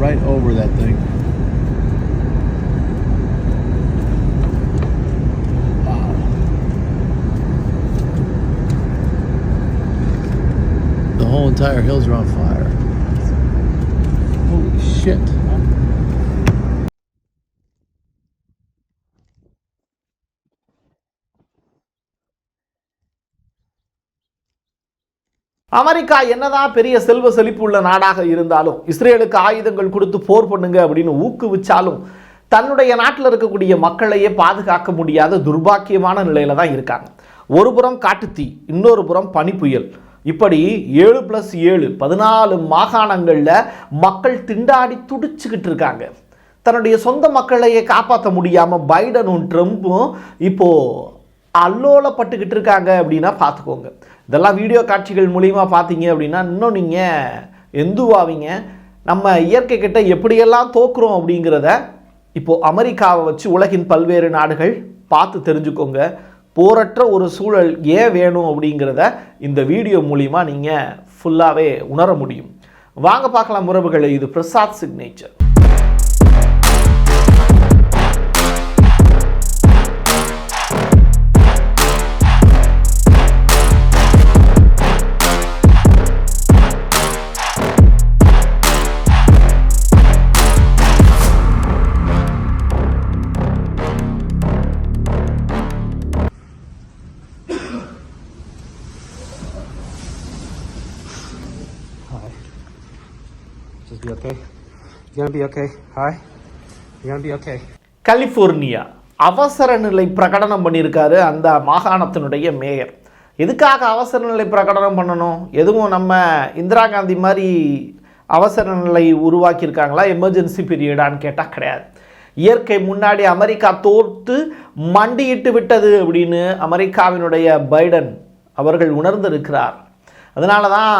right over that thing. The whole entire hills are on fire. Holy shit. America என்னதான் பெரிய செல்வ செழிப்பு உள்ள நாடாக இருந்தாலும் இஸ்ரேலுக்கு ஆயுதங்கள் கொடுத்து போர் பண்ணுங்க அப்படின்னு ஊக்குவிச்சாலும் தன்னுடைய நாட்டில் இருக்கக்கூடிய மக்களையே பாதுகாக்க முடியாத துர்பாக்கியமான நிலையில தான் இருக்காங்க. ஒரு புறம் காட்டுத்தீ இன்னொரு புறம் பனிப்புயல் இப்படி ஏழு ப்ளஸ் ஏழு பதினாலு மாகாணங்களில் மக்கள் திண்டாடி துடிச்சுக்கிட்டு இருக்காங்க. தன்னுடைய சொந்த மக்களையே காப்பாற்ற முடியாமல் பைடனும் ட்ரம்ப்பும் இப்போது அல்லோலப்பட்டுக்கிட்டு இருக்காங்க அப்படின்னா பார்த்துக்கோங்க. இதெல்லாம் வீடியோ காட்சிகள் மூலிமா பார்த்தீங்க அப்படின்னா இன்னும் நீங்கள் எந்துவாவீங்க. நம்ம இயற்கை கிட்ட எப்படியெல்லாம் தோக்குறோம் அப்படிங்கிறத இப்போது அமெரிக்காவை வச்சு உலகின் பல்வேறு நாடுகள் பார்த்து தெரிஞ்சுக்கோங்க. போரற்ற ஒரு சூழல் ஏன் வேணும் அப்படிங்கிறத இந்த வீடியோ மூலிமா நீங்கள் ஃபுல்லாகவே உணர முடியும். வாங்க பார்க்கலாம் உறவுகளை. இது Prasad signature gonna be okay. You're gonna be okay. California அவசர நிலை பிரகடனம் பண்ணியிருக்காரு அந்த மாகாணத்தினுடைய மேயர். எதுக்காக அவசர நிலை பிரகடனம் பண்ணணும்? எதுவும் நம்ம இந்திரா காந்தி மாதிரி அவசர நிலை உருவாக்கியிருக்காங்களா? எமர்ஜென்சி பீரியடான்னு கேட்டால் கிடையாது. இயற்கை முன்னாடி அமெரிக்கா தோற்று மண்டியிட்டு விட்டது அப்படின்னு அமெரிக்காவினுடைய பைடன் அவர்கள் உணர்ந்திருக்கிறார். அதனால தான்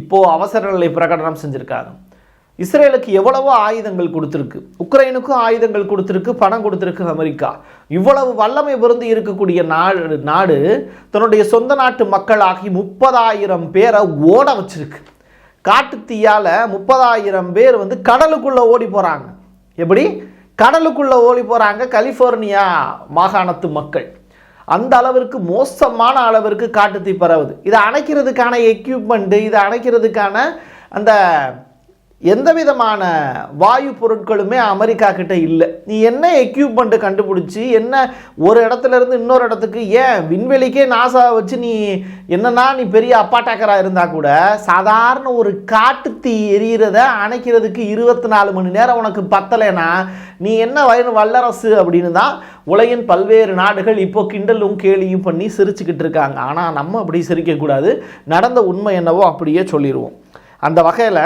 இப்போது அவசர நிலை பிரகடனம் செஞ்சுருக்காங்க. இஸ்ரேலுக்கு எவ்வளவோ ஆயுதங்கள் கொடுத்துருக்கு. உக்ரைனுக்கும் ஆயுதங்கள் கொடுத்துருக்கு பணம் கொடுத்துருக்கு அமெரிக்கா. இவ்வளவு வல்லமை பிறந்து இருக்கக்கூடிய நாடு நாடு தன்னுடைய சொந்த நாட்டு மக்களாகி முப்பதாயிரம் பேரை ஓட வச்சிருக்கு. காட்டுத்தீயால் முப்பதாயிரம் பேர் வந்து கடலுக்குள்ளே ஓடி போகிறாங்க எப்படி? கடலுக்குள்ளே ஓடி போகிறாங்க கலிஃபோர்னியா மாகாணத்து மக்கள். அந்த அளவிற்கு மோசமான அளவிற்கு காட்டுத்தீ பரவுது. இதை அணைக்கிறதுக்கான எக்யூப்மெண்ட்டு இதை அணைக்கிறதுக்கான அந்த எந்த விதமான வாயு பொருட்களுமே அமெரிக்கா கிட்ட இல்லை. நீ என்ன எக்யூப்மெண்ட்டு கண்டுபிடிச்சி என்ன ஒரு இடத்துல இருந்து இன்னொரு இடத்துக்கு ஏன் விண்வெளிக்கே நாசா வச்சு நீ என்னன்னா நீ பெரிய அப்பாட்டாக்கராக இருந்தால் கூட சாதாரண ஒரு காட்டுத்தீ எரியறத அணைக்கிறதுக்கு இருபத்தி நாலு மணி நேரம் உனக்கு பத்தலைன்னா நீ என்ன வயது வல்லரசு அப்படின்னு தான் உலகின் பல்வேறு நாடுகள் இப்போ கிண்டலும் கேலியும் பண்ணி சிரிச்சுக்கிட்டு இருக்காங்க. ஆனால் நம்ம அப்படி சிரிக்கக்கூடாது நடந்த உண்மை என்னவோ அப்படியே சொல்லிடுவோம் அந்த வகையில்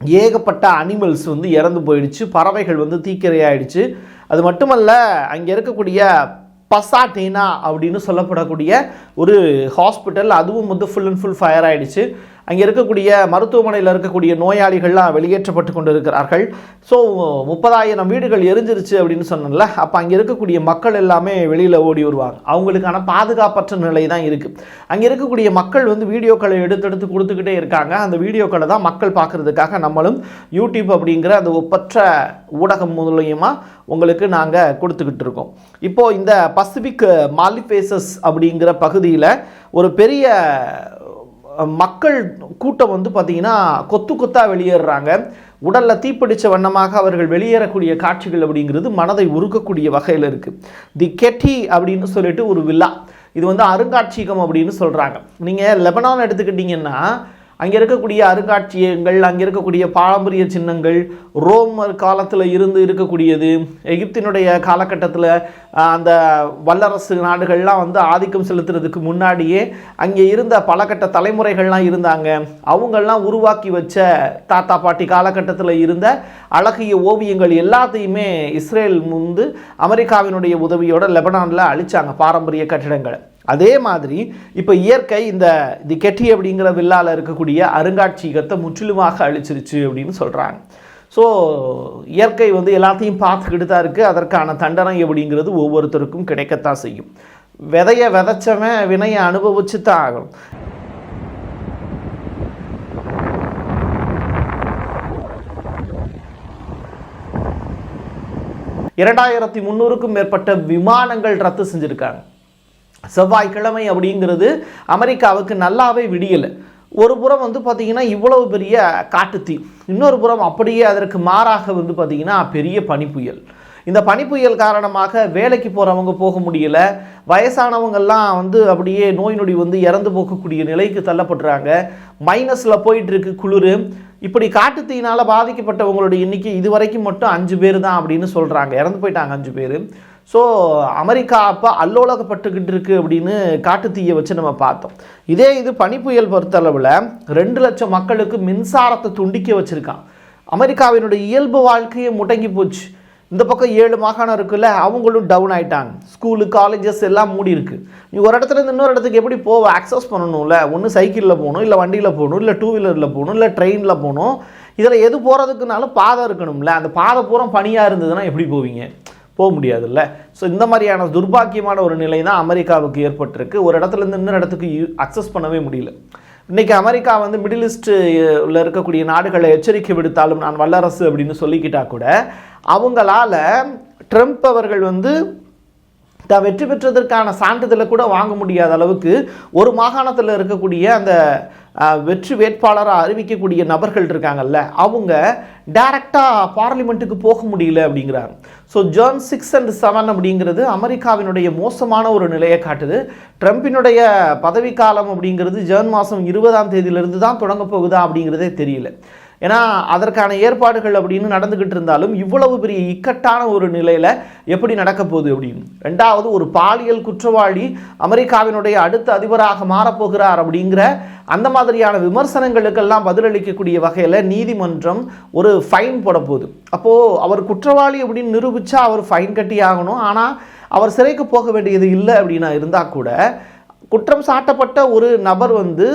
ஏகப்பட்ட அனிமல்ஸ் வந்து இறந்து போயிடுச்சு பறவைகள் வந்து தீக்கிரையாயிடுச்சு. அது மட்டுமல்ல அங்கே இருக்கக்கூடிய பசாட்டேனா அப்படின்னு சொல்லப்படக்கூடிய ஒரு ஹாஸ்பிட்டல் அதுவும் வந்து ஃபுல் அண்ட் ஃபுல் ஃபயர் ஆகிடுச்சு அங்கே இருக்கக்கூடிய மருத்துவமனையில் இருக்கக்கூடிய நோயாளிகள்லாம் வெளியேற்றப்பட்டு கொண்டு இருக்கிறார்கள் ஸோ முப்பதாயிரம் வீடுகள் எரிஞ்சிருச்சு அப்படின்னு சொன்னல அப்போ அங்கே இருக்கக்கூடிய மக்கள் எல்லாமே வெளியில் ஓடி வருவாங்க. அவங்களுக்கான பாதுகாப்பற்ற நிலை தான் இருக்குது அங்கே இருக்கக்கூடிய மக்கள் வந்து வீடியோக்களை எடுத்து எடுத்து கொடுத்துக்கிட்டே இருக்காங்க. அந்த வீடியோக்களை தான் மக்கள் பார்க்குறதுக்காக நம்மளும் யூடியூப் அப்படிங்கிற அந்த ஒப்பற்ற ஊடகம் மூலியமா உங்களுக்கு நாங்கள் கொடுத்துக்கிட்டு இருக்கோம். இப்போது இந்த பசிபிக் மாலிஃபேசஸ் அப்படிங்கிற பகுதியில் ஒரு பெரிய மக்கள் கூட்டம் வந்து பார்த்திங்கன்னா கொத்து கொத்தாக வெளியேறுறாங்க. உடலில் தீப்பிடிச்ச வண்ணமாக அவர்கள் வெளியேறக்கூடிய காட்சிகள் அப்படிங்கிறது மனதை உருக்கக்கூடிய வகையில் இருக்குது தி கெட்டி அப்படின்னு சொல்லிட்டு ஒரு வில்லா. இது வந்து அருங்காட்சியகம் அப்படின்னு சொல்கிறாங்க நீங்கள் லெபனான் எடுத்துக்கிட்டிங்கன்னா அங்கே இருக்கக்கூடிய அருங்காட்சியகங்கள் அங்கே இருக்கக்கூடிய பாரம்பரிய சின்னங்கள் ரோமர் காலத்தில் இருந்து இருக்கக்கூடியது எகிப்தினுடைய காலகட்டத்தில் அந்த வல்லரசு நாடுகள்லாம் வந்து ஆதிக்கம் செலுத்துறதுக்கு முன்னாடியே அங்கே இருந்த பல கட்ட தலைமுறைகள்லாம் இருந்தாங்க. அவங்கெல்லாம் உருவாக்கி வச்ச தாத்தா பாட்டி காலகட்டத்தில் இருந்த அழகிய ஓவியங்கள் எல்லாத்தையுமே இஸ்ரேல் வந்து அமெரிக்காவினுடைய உதவியோட லெபனானில் அழிச்சாங்க பாரம்பரிய கட்டிடங்களை. அதே மாதிரி இப்போ இயற்கை இந்த தி கெட்டி அப்படிங்கிற வில்லால் இருக்கக்கூடிய அருங்காட்சியகத்தை முற்றிலுமாக அழிச்சிருச்சு அப்படின்னு சொல்கிறாங்க ஸோ இயற்கை வந்து எல்லாத்தையும் பார்த்துக்கிட்டு தான் இருக்குது அதற்கான தண்டனை அப்படிங்கிறது ஒவ்வொருத்தருக்கும் கிடைக்கத்தான் செய்யும். விதையை விதைச்சவன் வினையை அனுபவிச்சு தான் ஆகும் இரண்டாயிரத்தி முந்நூறுக்கும் மேற்பட்ட விமானங்கள் ரத்து செஞ்சுருக்காங்க. செவ்வாய்க்கிழமை அப்படிங்கிறது அமெரிக்காவுக்கு நல்லாவே விடியலை. ஒரு புறம் வந்து பார்த்திங்கன்னா இவ்வளவு பெரிய காட்டுத்தீ இன்னொரு புறம் அப்படியே அதற்கு மாறாக வந்து பார்த்திங்கன்னா பெரிய பனிப்புயல். இந்த பனிப்புயல் காரணமாக வேலைக்கு போகிறவங்க போக முடியல. வயசானவங்கெல்லாம் வந்து அப்படியே நோய் நொடி வந்து இறந்து போகக்கூடிய நிலைக்கு தள்ளப்படுறாங்க. மைனஸில் போயிட்டுருக்கு குளிர். இப்படி காட்டுத்தீயினால் பாதிக்கப்பட்டவங்களுடைய எண்ணிக்கை இதுவரைக்கும் மட்டும் அஞ்சு பேர் தான் அப்படின்னு சொல்கிறாங்க இறந்து போயிட்டாங்க அஞ்சு பேர். ஸோ அமெரிக்கா அப்போ அல்லோலகப்பட்டுக்கிட்டு இருக்குது அப்படின்னு காட்டுத்தீயை வச்சு நம்ம பார்த்தோம். இதே இது பனிப்புயல் பொறுத்தளவில் ரெண்டு லட்சம் மக்களுக்கு மின்சாரத்தை துண்டிக்க வச்சுருக்கான். அமெரிக்காவினுடைய இயல்பு வாழ்க்கையே முடங்கி போச்சு. இந்த பக்கம் ஏழு மாகாணம் இருக்குல்ல அவங்களும் டவுன் ஆயிட்டாங்க. ஸ்கூலு காலேஜஸ் எல்லாம் மூடி இருக்குது நீ ஒரு இடத்துலருந்து இன்னொரு இடத்துக்கு எப்படி போவ அக்சஸ் பண்ணணும்ல? ஒன்று சைக்கிளில் போகணும் இல்லை வண்டியில் போகணும் இல்லை டூ வீலரில் போகணும் இல்லை ட்ரெயினில் போகணும். இதில் எது போகிறதுக்குனாலும் பாதை இருக்கணும்ல. அந்த பாதை பூரா பனியாக இருந்ததுன்னா எப்படி போவீங்க? போக முடியாதுல்ல. ஸோ இந்த மாதிரியான துர்பாக்கியமான ஒரு நிலை தான் அமெரிக்காவுக்கு ஏற்பட்டிருக்கு. ஒரு இடத்துல இருந்து இன்னொரு இடத்துக்கு அக்சஸ் பண்ணவே முடியல. இன்னைக்கு அமெரிக்கா வந்து மிடில் ஈஸ்ட்டில் இருக்கக்கூடிய நாடுகளை எச்சரிக்கை விடுத்தாலும் நான் வல்லரசு அப்படின்னு சொல்லிக்கிட்டா கூட அவங்களால ட்ரம்ப் அவர்கள் வந்து தான் வெற்றி பெற்றதற்கான சான்றிதழை கூட வாங்க முடியாத அளவுக்கு ஒரு மாகாணத்தில் இருக்கக்கூடிய அந்த வெற்றி வேட்பாளராக அறிவிக்கக்கூடிய நபர்கள் இருக்காங்கல்ல அவங்க டைரக்டாக பார்லிமெண்ட்டுக்கு போக முடியல அப்படிங்கிறாங்க. ஸோ ஜேர்ன் சிக்ஸ் அண்ட் செவன் அப்படிங்கிறது அமெரிக்காவினுடைய மோசமான ஒரு நிலையை காட்டுது. ட்ரம்பினுடைய பதவிக்காலம் அப்படிங்கிறது ஜேர்ன் மாதம் இருபதாம் தேதியிலிருந்து தான் தொடங்க போகுதா அப்படிங்கிறதே தெரியல. ஏன்னா அதற்கான ஏற்பாடுகள் அப்படின்னு நடந்துக்கிட்டு இருந்தாலும் இவ்வளவு பெரிய இக்கட்டான ஒரு நிலையில் எப்படி நடக்க போகுது அப்படின்னு. ரெண்டாவது ஒரு பாலியல் குற்றவாளி அமெரிக்காவினுடைய அடுத்த அதிபராக மாறப்போகிறார் அப்படிங்கிற அந்த மாதிரியான விமர்சனங்களுக்கெல்லாம் பதிலளிக்கக்கூடிய வகையில் நீதிமன்றம் ஒரு ஃபைன் போட போகுது. அப்போது அவர் குற்றவாளி அப்படின்னு நிரூபித்தா அவர் ஃபைன் கட்டி ஆகணும். ஆனால் அவர் சிறைக்கு போக வேண்டியது இல்லை அப்படின்னா இருந்தால் கூட குற்றம் சாட்டப்பட்ட ஒரு நபர் வந்து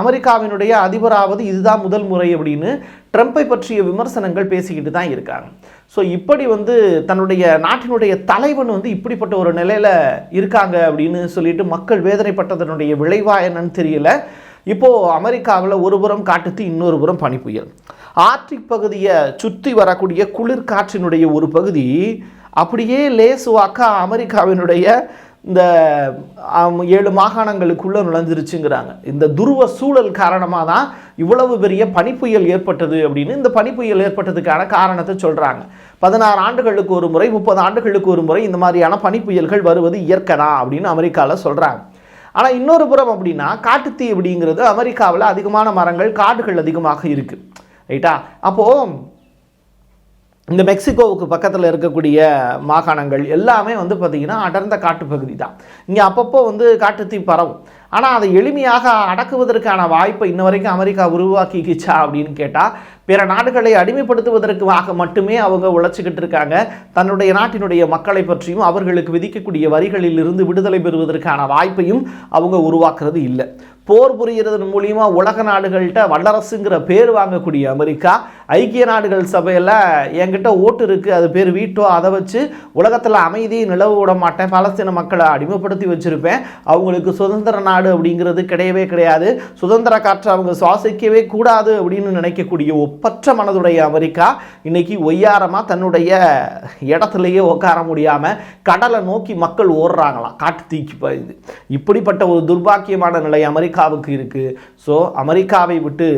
அமெரிக்காவினுடைய அதிபராவது இதுதான் முதல் முறை அப்படின்னு ட்ரம்ப்பை பற்றிய விமர்சனங்கள் பேசிக்கிட்டு தான் இருக்காங்க. ஸோ இப்படி வந்து தன்னுடைய நாட்டினுடைய தலைவன் வந்து இப்படிப்பட்ட ஒரு நிலையில் இருக்காங்க அப்படின்னு சொல்லிட்டு மக்கள் வேதனைப்பட்டதனுடைய விளைவா என்னன்னு தெரியல. இப்போது அமெரிக்காவில் ஒரு புறம் காட்டுத்து இன்னொரு புறம் பனிப்புயல். ஆர்டிக் பகுதியை சுற்றி வரக்கூடிய குளிர்காற்றினுடைய ஒரு பகுதி அப்படியே லேசுவாக்கா அமெரிக்காவினுடைய இந்த ஏழு மாகாணங்களுக்குள்ளே நுழைஞ்சிருச்சுங்கிறாங்க. இந்த துருவ சூழல் காரணமாக தான் இவ்வளவு பெரிய பனிப்புயல் ஏற்பட்டது அப்படின்னு இந்த பனிப்புயல் ஏற்பட்டதுக்கான காரணத்தை சொல்கிறாங்க பதினாறு ஆண்டுகளுக்கு ஒரு முறை முப்பது ஆண்டுகளுக்கு ஒரு முறை இந்த மாதிரியான பனிப்புயல்கள் வருவது இயற்கனா அப்படின்னு அமெரிக்காவில் சொல்கிறாங்க ஆனால் இன்னொரு புறம் அப்படின்னா காட்டுத்தீ அப்படிங்கிறது அமெரிக்காவில் அதிகமான மரங்கள் காடுகள் அதிகமாக இருக்குது ரைட்டா? அப்போது இந்த மெக்சிகோவுக்கு பக்கத்தில் இருக்கக்கூடிய மாகாணங்கள் எல்லாமே வந்து பார்த்திங்கன்னா அடர்ந்த காட்டுப்பகுதி தான் இங்கே அப்பப்போ வந்து காட்டுத்தீ பரவும். ஆனால் அதை எளிமையாக அடக்குவதற்கான வாய்ப்பை இன்ன வரைக்கும் அமெரிக்கா உருவாக்கிக்கிச்சா அப்படின்னு கேட்டால் பிற நாடுகளை அடிமைப்படுத்துவதற்காக மட்டுமே அவங்க உழைச்சிக்கிட்டு இருக்காங்க. தன்னுடைய நாட்டினுடைய மக்களை பற்றியும் அவர்களுக்கு விதிக்கக்கூடிய வரிகளில் இருந்து விடுதலை பெறுவதற்கான வாய்ப்பையும் அவங்க உருவாக்குறது இல்லை. போர் புரிகிறதன் மூலியமா உலக நாடுகள்கிட்ட வல்லரசுங்கிற பேர் வாங்கக்கூடிய அமெரிக்கா ஐக்கிய நாடுகள் சபையில் என்கிட்ட ஓட்டு இருக்குது அது பேர் வீட்டோ. அதை வச்சு உலகத்தில் அமைதியை நிலவு விட மாட்டேன். பாலஸ்தீன மக்களை அடிமைப்படுத்தி வச்சுருப்பேன். அவங்களுக்கு சுதந்திர நாடு அப்படிங்கிறது கிடையவே கிடையாது. சுதந்திர காற்றை அவங்க சுவாசிக்கவே கூடாது அப்படின்னு நினைக்கக்கூடிய ஒப்பற்ற மனதுடைய அமெரிக்கா இன்றைக்கி ஒய்யாரமாக தன்னுடைய இடத்துலையே உட்கார முடியாமல் கடலை நோக்கி மக்கள் ஓடுறாங்களாம். காட்டு தீக்கி பாய்ந்து இப்படிப்பட்ட ஒரு துர்பாக்கியமான நிலை அமெரிக்கா அமெரிக்காவுக்கு இருக்குது ஸோ அமெரிக்காவை விட்டு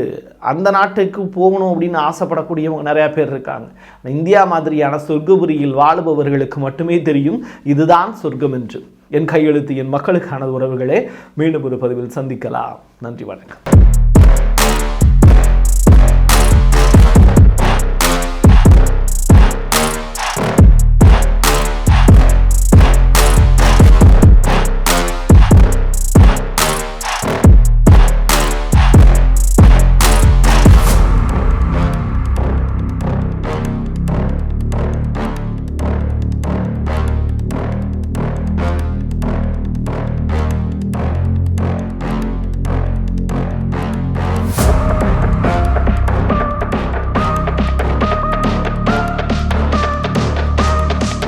அந்த நாட்டுக்கு போகணும் அப்படின்னு ஆசைப்படக்கூடியவங்க நிறையா பேர் இருக்காங்க. இந்தியா மாதிரியான சொர்க்கபுரியில் வாழுபவர்களுக்கு மட்டுமே தெரியும் இதுதான் சொர்க்கம் என்று. என் கையெழுத்து என் மக்களுக்கான உறவுகளே மீண்டும் ஒரு பதிவில் சந்திக்கலாம். நன்றி வணக்கம்.